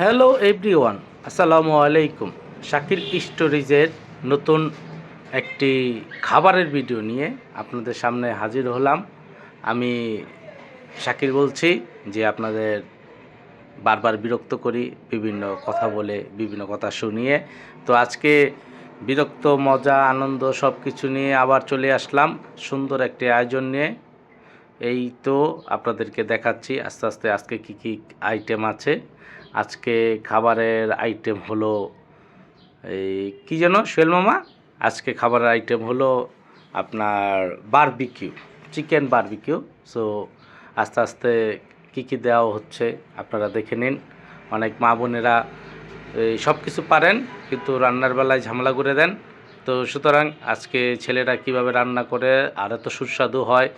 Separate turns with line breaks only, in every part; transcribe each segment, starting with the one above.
Hello everyone আসসালামু আলাইকুম শাকিল স্টোরিজের নতুন একটি খাবারের ভিডিও নিয়ে আপনাদের সামনে হাজির হলাম। আমি শাকির বলছি যে আপনাদের বারবার বিরক্ত করি, বিভিন্ন কথা বলে, বিভিন্ন কথা শুনিয়ে। তো আজকে বিরক্ত, মজা, আনন্দ সব কিছু নিয়ে আবার চলে আসলাম সুন্দর একটি আয়োজন নিয়ে। এই তো আপনাদেরকে দেখাচ্ছি আস্তে আস্তে আজকে কি কি আইটেম আছে। আজকে খাবারের আইটেম হলো এই কী যেন, সোহেল মামা? আজকে খাবারের আইটেম হলো আপনার বারবিকিউ চিকেন বারবিকিউ সো আস্তে আস্তে কী কী দেওয়া হচ্ছে আপনারা দেখে নিন। অনেক মা বোনেরা সব কিছু পারেন, কিন্তু রান্নার বেলায় ঝামেলা করে দেন। তো সুতরাং আজকে ছেলেরা কীভাবে রান্না করে, আর এত সুস্বাদু হয়,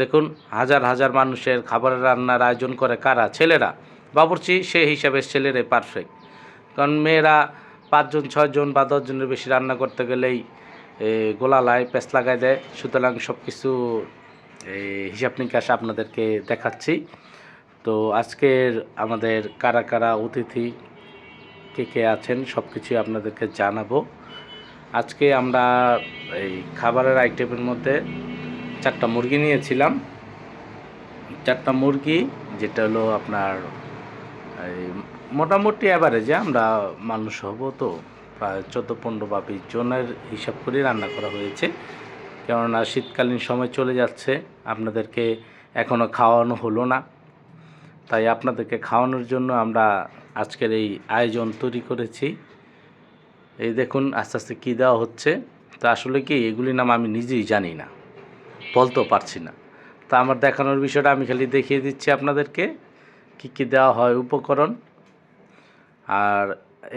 দেখুন, হাজার হাজার মানুষের খাবারের রান্নার আয়োজন করে কারা? ছেলেরা। বাবুর্চি, সে হিসাবে ছেলেরাই পারফেক্ট কারণ মেয়েরা পাঁচজন, ছয়জন বা দশজনের বেশি রান্না করতে গেলেই গোলালায় পেঁচ লাগাই দেয়। সুতরাং সব কিছু হিসাব নিকাশ আপনাদেরকে দেখাচ্ছি। তো আজকের আমাদের কারা কারা অতিথি, কে কে আছেন সব কিছুই আপনাদেরকে জানাব। আজকে আমরা এই খাবারের আইটেমের মধ্যে চারটা মুরগি নিয়েছিলাম। চারটা মুরগি, যেটা হলো আপনার এই মোটামুটি অ্যাভারেজে আমরা মানুষ হব তো। প্রায় চোদ্দ, পনেরো বা বিশ জনের হিসাব করে রান্না করা হয়েছে। কেননা শীতকালীন সময় চলে যাচ্ছে, আপনাদেরকে এখনও খাওয়ানো হলো না। তাই আপনাদেরকে খাওয়ানোর জন্য আমরা আজকের এই আয়োজন তৈরি করেছি। এই দেখুন, আস্তে আস্তে কী দেওয়া হচ্ছে। তা আসলে কি, এগুলির নাম আমি নিজেই জানি না, বলতেও পারছি না। তা আমার দেখানোর বিষয়টা আমি খালি দেখিয়ে দিচ্ছি আপনাদেরকে। কী কী দেওয়া হয় উপকরণ? আর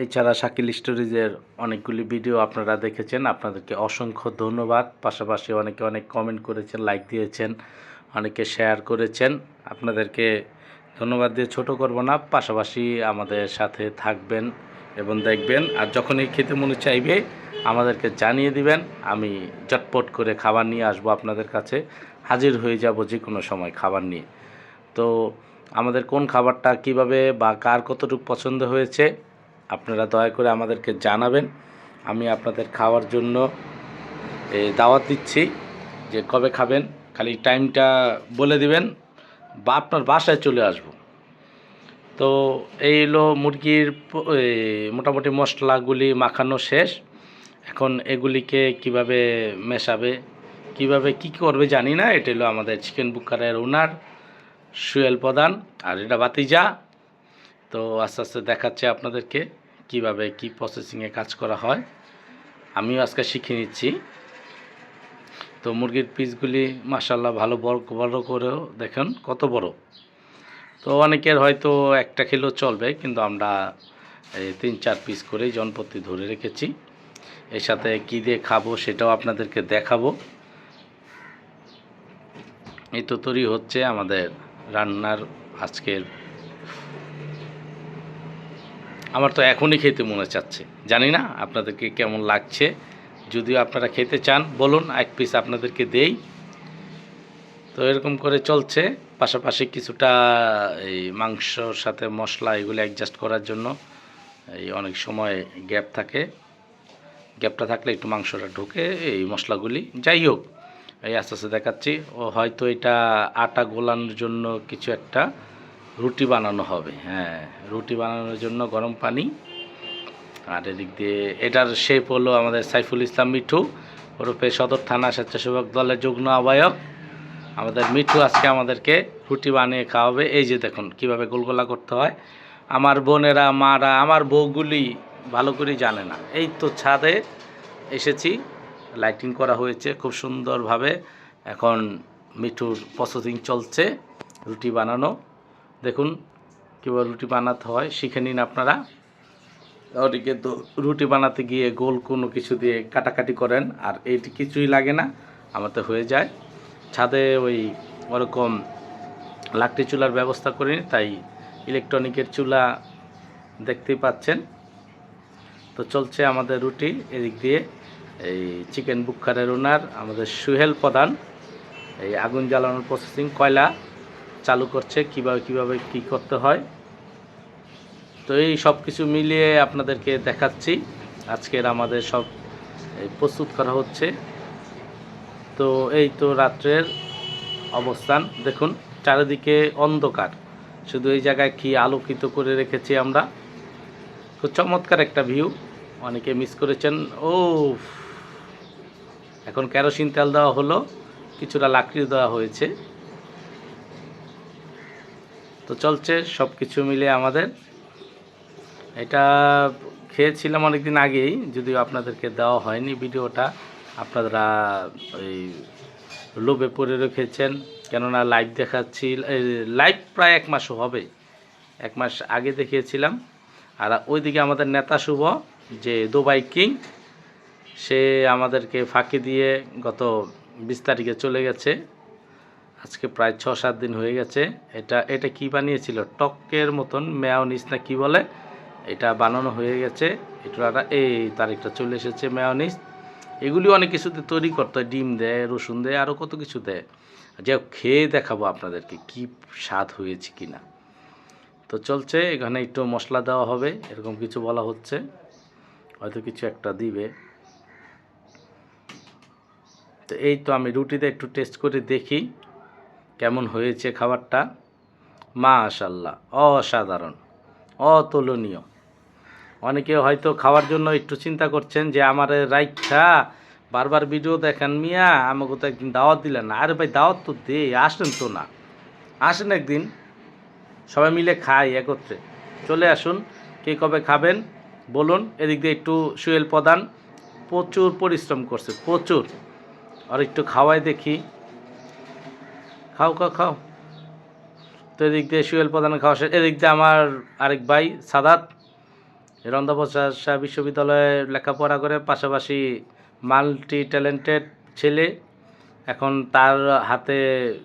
এছাড়া শাকিল স্টোরিজের অনেকগুলি ভিডিও আপনারা দেখেছেন। আপনাদেরকে অসংখ্য ধন্যবাদ। পাশাপাশি অনেকে অনেক কমেন্ট করেছেন লাইক দিয়েছেন, অনেকে শেয়ার করেছেন। আপনাদেরকে ধন্যবাদ দিয়ে ছোট করব না। পাশাপাশি আমাদের সাথে থাকবেন এবং দেখবেন। আর যখনই খেতে মনে চাইবে, আমাদেরকে জানিয়ে দিবেন। আমি চটপট করে খাবার নিয়ে আসব আপনাদের কাছে। হাজির হয়ে যাব যে কোনো সময় খাবার নিয়ে। তো আমাদের কোন খাবারটা কীভাবে বা কার কতটুকু পছন্দ হয়েছে, আপনারা দয়া করে আমাদেরকে জানাবেন। আমি আপনাদের খাওয়ার জন্য দাওয়াত দিচ্ছি যে কবে খাবেন, খালি টাইমটা বলে দিবেন বা আপনার বাসায় চলে আসব। তো এই হলো মুরগির মোটামুটি মশলাগুলি মাখানো শেষ। এখন এগুলিকে কীভাবে মেশাবে, কীভাবে কি করবে জানি না, এটা হলো আমাদের চিকেন বুকারের ওনার সুয়েল প্রধান আর এটা বাতিজা তো আস্তে আস্তে দেখাচ্ছে আপনাদেরকে কীভাবে কি প্রসেসিংয়ে কাজ করা হয়। আমিও আজকে শিখে নিচ্ছি। তো মুরগির পিসগুলি মাসাল্লাহ ভালো বড় বড় করেও দেখেন কত বড়। তো অনেকের হয়তো একটা খেলেও চলবে, কিন্তু আমরা এই তিন, চার পিস করেই জনপ্রতি ধরে রেখেছি। এর সাথে কী দিয়ে খাব সেটাও আপনাদেরকে দেখাবো। এই তো তৈরি হচ্ছে আমাদের রান্নার আজকের আমার তো এখনই খেতে মনে চাচ্ছে। জানি না আপনাদেরকে কেমন লাগছে। যদিও আপনারা খেতে চান, বলুন, এক পিস আপনাদেরকে দেই। তো এরকম করে চলছে। পাশাপাশি কিছুটা এই মাংসর সাথে মশলা এগুলো অ্যাডজাস্ট করার জন্য এই অনেক সময় গ্যাপ থাকে। গ্যাপটা থাকলে একটু মাংসটা ঢুকে এই মশলাগুলি। যাই হোক এই আস্তে আস্তে দেখাচ্ছি। ও হয়তো এটা আটা গোলানোর জন্য কিছু একটা রুটি বানানো হবে। হ্যাঁ রুটি বানানোর জন্য গরম পানি। আর এদিক দিয়ে এটার শেপ হলো আমাদের সাইফুল ইসলাম মিঠু, ওরফে সদর থানা স্বেচ্ছাসেবক দলের যুগ্ম আহ্বায়ক। আমাদের মিঠু আজকে আমাদেরকে রুটি বানিয়ে খাওয়াবে। এই যে দেখুন কীভাবে গোলগোলা করতে হয়। আমার বোনেরা, মারা, আমার বউগুলি ভালো করে জানে না। এই তো ছাদে এসেছি। লাইটিং করা হয়েছে খুব সুন্দরভাবে। এখন মিঠুর প্রসেসিং চলছে, রুটি বানানো। দেখুন কীভাবে রুটি বানাতে হয়, শিখে নিন আপনারা। ওদিকে তো রুটি বানাতে গিয়ে গোল কোনো কিছু দিয়ে কাটাকাটি করেন, আর এইটি কিছুই লাগে না আমাদের হয়ে যায়। ছাদে ওই ওরকম লাকড়ি চুলার ব্যবস্থা করিনি তাই ইলেকট্রনিকের চুলা দেখতেই পাচ্ছেন। তো চলছে আমাদের রুটি এদিক দিয়ে। এই চিকেন বুখারের ওনার আমাদের সুহেল প্রধান। এই আগুন জ্বালানোর প্রসেসিং কয়লা চালু করছে, কীভাবে কীভাবে, কি করতে হয়। তো এই সব কিছু মিলিয়ে আপনাদেরকে দেখাচ্ছি। আজকের আমাদের সব প্রস্তুত করা হচ্ছে। তো এই তো রাত্রের অবস্থান। দেখুন, চারিদিকে অন্ধকার। শুধু এই জায়গায় কি আলোকিত করে রেখেছি আমরা? খুব চমৎকার একটা ভিউ অনেকে মিস করেছেন। ও এখন কেরোসিন তেল দেওয়া হলো, কিছুটা লাকড়ি দেওয়া হয়েছে। তো চলছে সব কিছু মিলে আমাদের। এটা খেয়েছিলাম অনেকদিন আগেই, যদিও আপনাদেরকে দেওয়া হয়নি ভিডিওটা। আপনারা ওই লোভে পড়ে রেখেছেন, কেননা লাইভ দেখাচ্ছি লাইভ প্রায় এক মাসও হবে। এক মাস আগে দেখিয়েছিলাম। আর ওইদিকে আমাদের নেতা শুভ, যে দুবাই কিং সে আমাদেরকে ফাঁকি দিয়ে গত বিশ তারিখে চলে গেছে। আজকে প্রায় ছ সাত দিন হয়ে গেছে। এটা এটা কি বানিয়েছিল? টকের মতন মেয়নিস না কি বলে? এটা বানানো হয়ে গেছে। এটা এই তারিখটা চলে এসেছে মেয়নিস এগুলি অনেক কিছুতে তৈরি করতে হয়। ডিম দেয়, রসুন দেয় আরও কত কিছু দেয়। যে খেয়ে দেখাবো আপনাদেরকে কি স্বাদ হয়েছে কি না তো চলছে, এখানে একটু মশলা দেওয়া হবে। এরকম কিছু বলা হচ্ছে। হয়তো কিছু একটা দিবে। তো এই তো আমি রুটিতে একটু টেস্ট করে দেখি কেমন হয়েছে খাবারটা। মাশাল্লাহ অসাধারণ, অতুলনীয়। অনেকে হয়তো খাওয়ার জন্য একটু চিন্তা করছেন যে, আমার রাইখা, বারবার ভিডিও দেখেন মিয়া, আমাকে তো একদিন দাওয়াত দিলেন না। আরে ভাই, দাওয়াত তো দে আসেন তো না। আসেন একদিন, সবাই মিলে খাই একত্রে। চলে আসুন, কে কবে খাবেন, বলুন, এদিক দিয়ে একটু সুয়েল প্রদান প্রচুর পরিশ্রম করছে, প্রচুর। আর একটু খাওয়াই দেখি। খাও খাও খাও। তো এদিক দিয়ে সুয়েল প্রধান খাওয়া শেষ। এদিক দিয়ে আমার আরেক ভাই, সাদাত। রন্ধা বিশ্ববিদ্যালয়ে লেখাপড়া করে পাশাপাশি মাল্টি ট্যালেন্টেড ছেলে। এখন তার হাতে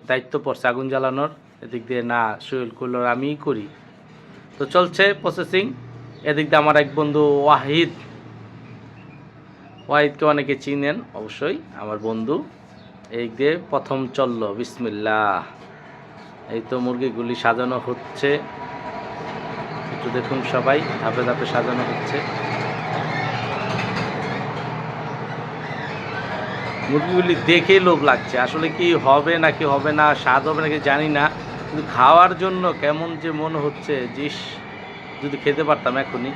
দায়িত্ব পড়ছে আগুন জ্বালানোর। এদিক দিয়ে না, সুয়েল কুলোর আমিই করি। তো চলছে প্রসেসিং এদিক দিয়ে আমার এক বন্ধু ওয়াহিদ ওয়াহিদকে অনেকে চিনেন, অবশ্যই। আমার বন্ধু, এই দিয়ে প্রথম চলল, বিসমিল্লাহ। এই তো মুরগিগুলি সাজানো হচ্ছে। একটু দেখুন সবাই, ধাপে ধাপে সাজানো হচ্ছে। মুরগিগুলি দেখে লোভ লাগছে, আসলে কি হবে নাকি হবে না, স্বাদ হবে নাকি জানি না, কিন্তু খাওয়ার জন্য কেমন যে মনে হচ্ছে, জিস, যদি খেতে পারতাম এখনই।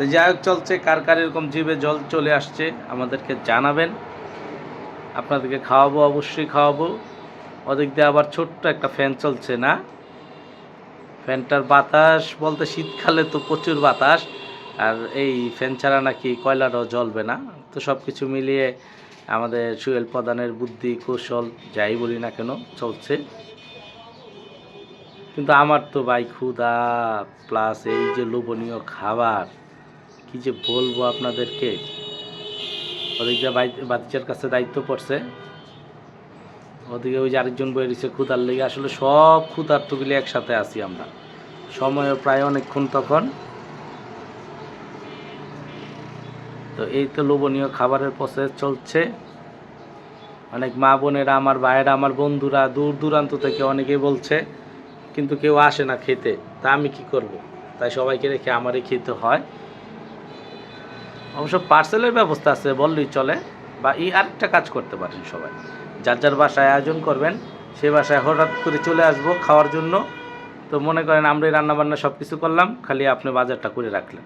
তো যাই হোক, চলছে। কার কার এরকম জিভে জল চলে আসছে, আমাদেরকে জানাবেন। আপনাদেরকে খাওয়াবো, অবশ্যই খাওয়াবো। ওদিক দিয়ে আবার ছোট্ট একটা ফ্যান চলছে না? ফ্যানটার বাতাস বলতে শীতকালে তো প্রচুর বাতাস, আর এই ফ্যান ছাড়া নাকি কয়লাটাও জ্বলবে না। তো সব কিছু মিলিয়ে আমাদের সুয়েল প্রদানের বুদ্ধি, কৌশল, যাই বলি না কেন, চলছে। কিন্তু আমার তো ভাই ক্ষুধা প্লাস এই যে লোভনীয় খাবার। কি যে বলব আপনাদেরকে? ওদিকে বাচ্চার কাছে দায়িত্ব পড়ছে। ওদিকে ওই যে আরেকজন বই রয়েছে ক্ষুধার লেগে। আসলে সব ক্ষুধার্তগুলি একসাথে আছি আমরা। সময়ও প্রায় অনেকক্ষণ তখন। তো এই তো লোভনীয় খাবারের প্রসেস চলছে। অনেক মা বোনেরা, আমার ভাইয়েরা, আমার বন্ধুরা দূর দূরান্ত থেকে অনেকেই বলছে, কিন্তু কেউ আসে না খেতে, তা আমি কি করব? তাই সবাইকে রেখে আমারই খেতে হয়। অবশ্য পার্সেলের ব্যবস্থা আছে, বললেই চলে, বা এই আরেকটা কাজ করতে পারেন সবাই। যার যার বাসায় আয়োজন করবেন, সে বাসায় হঠাৎ করে চলে আসব খাওয়ার জন্য। তো মনে করেন আমরাই রান্নাবান্না সব কিছু করলাম, খালি আপনি বাজারটা করে রাখলেন।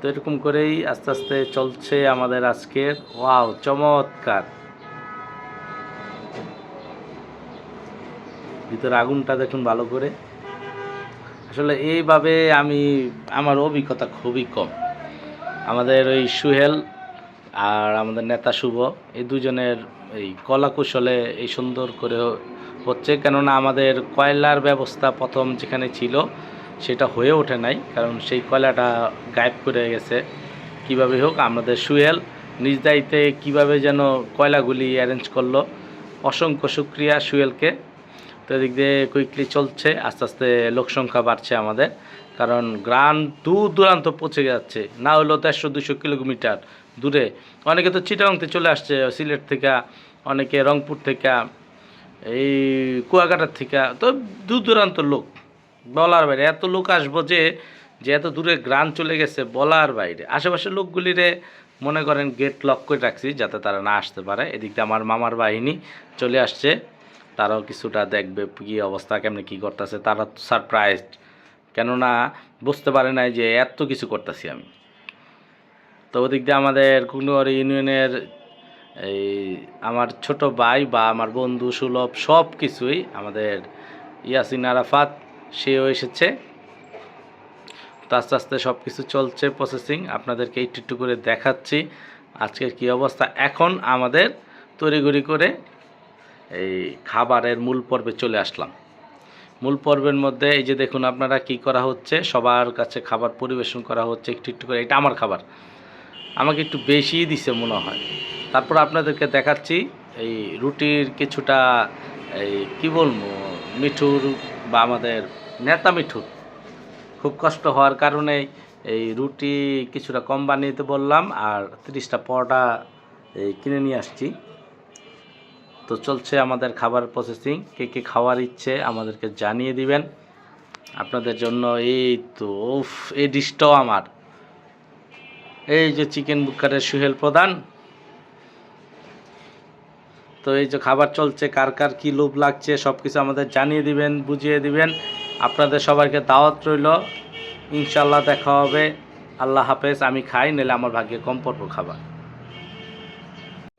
তো এরকম করেই আস্তে আস্তে চলছে আমাদের আজকের। ওয়াও, চমৎকার! ভিতরে আগুনটা দেখুন ভালো করে। আসলে এইভাবে আমি, আমার অভিজ্ঞতা খুবই কম। আমাদের ওই সুহেল আর আমাদের নেতা শুভ, এই দুজনের এই কলা কৌশলে এই সুন্দর করে হচ্ছে। কেননা আমাদের কয়লার ব্যবস্থা প্রথম যেখানে ছিল, সেটা হয়ে ওঠে নাই, কারণ সেই কয়লাটা গায়েব করে গেছে। কীভাবে হোক, আমাদের সুহেল নিজ দায়িত্বে কীভাবে যেন কয়লাগুলি অ্যারেঞ্জ করল। অসংখ্য শুক্রিয়া সুহেলকে। তো এদিক দিয়ে কুইকলি চলছে, আস্তে আস্তে লোক সংখ্যা বাড়ছে আমাদের। কারণ গ্রাম দূর দূরান্ত পৌঁছে যাচ্ছে। না হলেও দেড়শো দুশো কিলোমিটার দূরে। অনেকে তো চিটাংতে চলে আসছে, সিলেট থেকে, অনেকে রংপুর থেকে, এই কুয়াকাটার থেকে। তো দূর দূরান্ত লোক, বলার বাইরে। এত লোক আসব যে যে এত দূরে গ্রান চলে গেছে বলার বাইরে। আশেপাশের লোকগুলিরে মনে করেন গেট লক করে রাখছি যাতে তারা না আসতে পারে। এদিক দিয়ে আমার মামার বাহিনী চলে আসছে। তারাও কিছুটা দেখবে কী অবস্থা, কেমনি কী করতেছে। তারা সারপ্রাইজড কেননা বুঝতে পারে নাই যে এত কিছু করতেছি আমি। তো ওদিক দিয়ে আমাদের কুকুরনগর ইউনিয়নের এই আমার ছোট ভাই বা আমার বন্ধু সুলভ সব কিছুই আমাদের ইয়াসিন আরাফাত, সেও এসেছে। তো আস্তে আস্তে সব কিছু চলছে প্রসেসিং আপনাদেরকে একটু একটু করে দেখাচ্ছি আজকের কী অবস্থা। এখন আমাদের তড়িঘড়ি করে এই খাবারের মূল পর্বে চলে আসলাম। মূল পর্বের মধ্যে এই যে দেখুন আপনারা কি করা হচ্ছে, সবার কাছে খাবার পরিবেশন করা হচ্ছে, একটু একটু করে। এটা আমার খাবার। আমাকে একটু বেশিই দিছে মনে হয়। তারপর আপনাদেরকে দেখাচ্ছি এই রুটির কিছুটা এই কী বলব, মিঠুর বা আমাদের নেতা মিঠুর খুব কষ্ট হওয়ার কারণে এই রুটি কিছুটা কম বানিয়ে বললাম আর তিরিশটা পরোটা এই কিনে নিয়ে আসছি। তো চলছে আমাদের খাবার প্রসেসিং কে কে খাওয়ার ইচ্ছে আমাদেরকে জানিয়ে দিবেন। আপনাদের জন্য এই তো, উফ, এই ডিশটাও আমার। এই যে চিকেন বুকারের সুহেল প্রধান। তো এই যে খাবার চলছে, কার কার কী লোভ লাগছে সব কিছু আমাদের জানিয়ে দিবেন, বুঝিয়ে দিবেন। আপনাদের সবাইকে দাওয়াত রইল। ইনশাল্লাহ দেখা হবে। আল্লাহ হাফেজ, আমি খাই নিলে আমার ভাগ্যে কম পড়ব খাবার।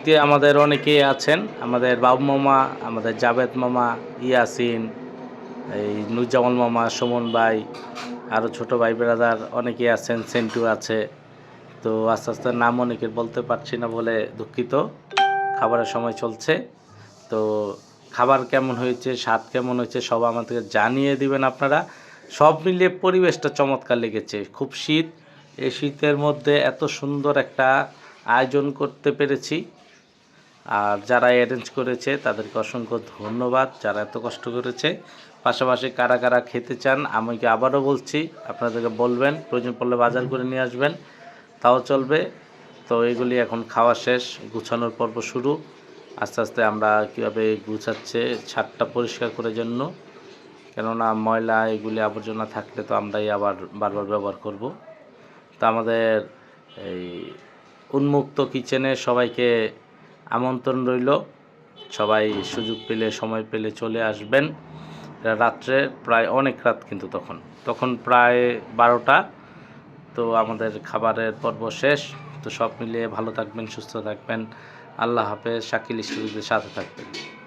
যে আমাদের অনেকেই আছেন, আমাদের বাবু মামা, আমাদের জাভেদ মামা, ইয়াসিন, এই নুরজামাল মামা, সুমন ভাই আরও ছোটো ভাই ব্রাদার অনেকেই আছেন, সেন্টু আছে। তো আস্তে আস্তে নাম অনেকের বলতে পারছি না বলে দুঃখিত। খাবারের সময় চলছে। তো খাবার কেমন হয়েছে, স্বাদ কেমন হয়েছে, সব আমাদেরকে জানিয়ে দিবেন আপনারা। সব মিলিয়ে পরিবেশটা চমৎকার লেগেছে। খুব শীত। এই শীতের মধ্যে এত সুন্দর একটা আয়োজন করতে পেরেছি। আর যারা অ্যারেঞ্জ করেছে, তাদেরকে অসংখ্য ধন্যবাদ। যারা এত কষ্ট করেছে, পাশাপাশি কারা কারা খেতে চান আমাকে আবারও বলছি, আপনাদেরকে বলবেন, প্রয়োজন পড়লে বাজার করে নিয়ে আসবেন। তাও চলবে। তো এগুলি এখন খাওয়া শেষ, গুছানোর পর্ব শুরু। আস্তে আস্তে আমরা কীভাবে গুছাচ্ছে, ছাদটা পরিষ্কার করার জন্য। কেননা ময়লা, এগুলি আবর্জনা থাকলে তো আমরাই আবার বারবার ব্যবহার করব। তো আমাদের এই উন্মুক্ত কিচেনে সবাইকে আমন্ত্রণ রইল। সবাই সুযোগ পেলে, সময় পেলে চলে আসবেন। রাত্রে প্রায়, অনেক রাত কিন্তু তখন। তখন প্রায় বারোটা। তো আমাদের খাবারের পর্ব শেষ। তো সব মিলিয়ে ভালো থাকবেন, সুস্থ থাকবেন। আল্লাহ হাফেজ, শাকিল স্টুডিওদের সাথে থাকবেন।